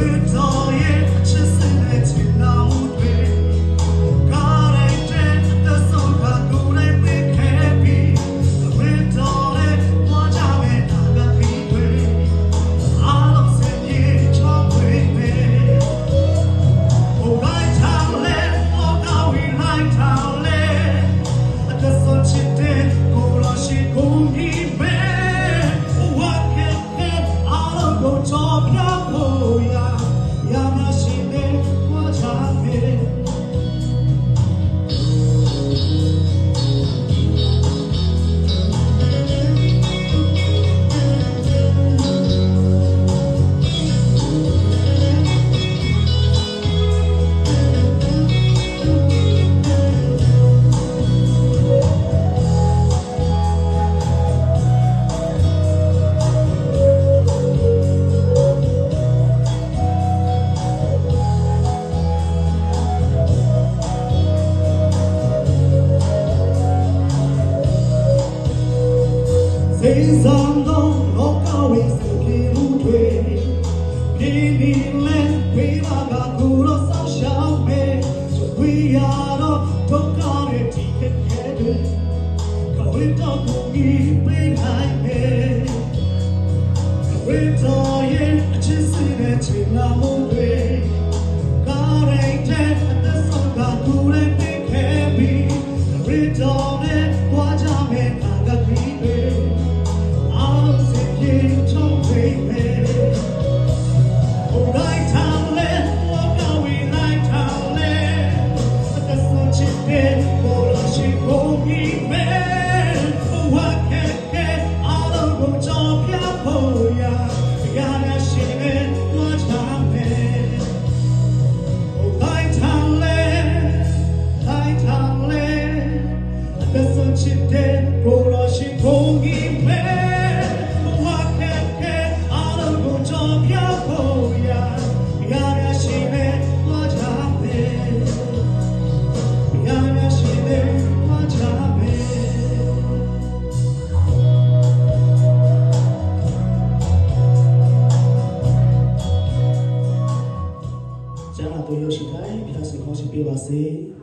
Utoje, czy syny know ဆောင်သောလောကဝိစပြေမှုတွေပြေမီလဲဝေးပါကကူတော့ဆောက်ရှောက်မယ် so we are the talk on it ticket headed ကဝေးတော့ကိုကြီးပေးနိုင်မယ်ကဝေးတော့ရဲ့အချစ်စီနဲ့ချင်လာမှုတွေကားရိတ်တဲ့အသက်ဆုံးကကူလည်းပေးခဲ့ပြီးကဝေးတော့နဲ့ Gracias.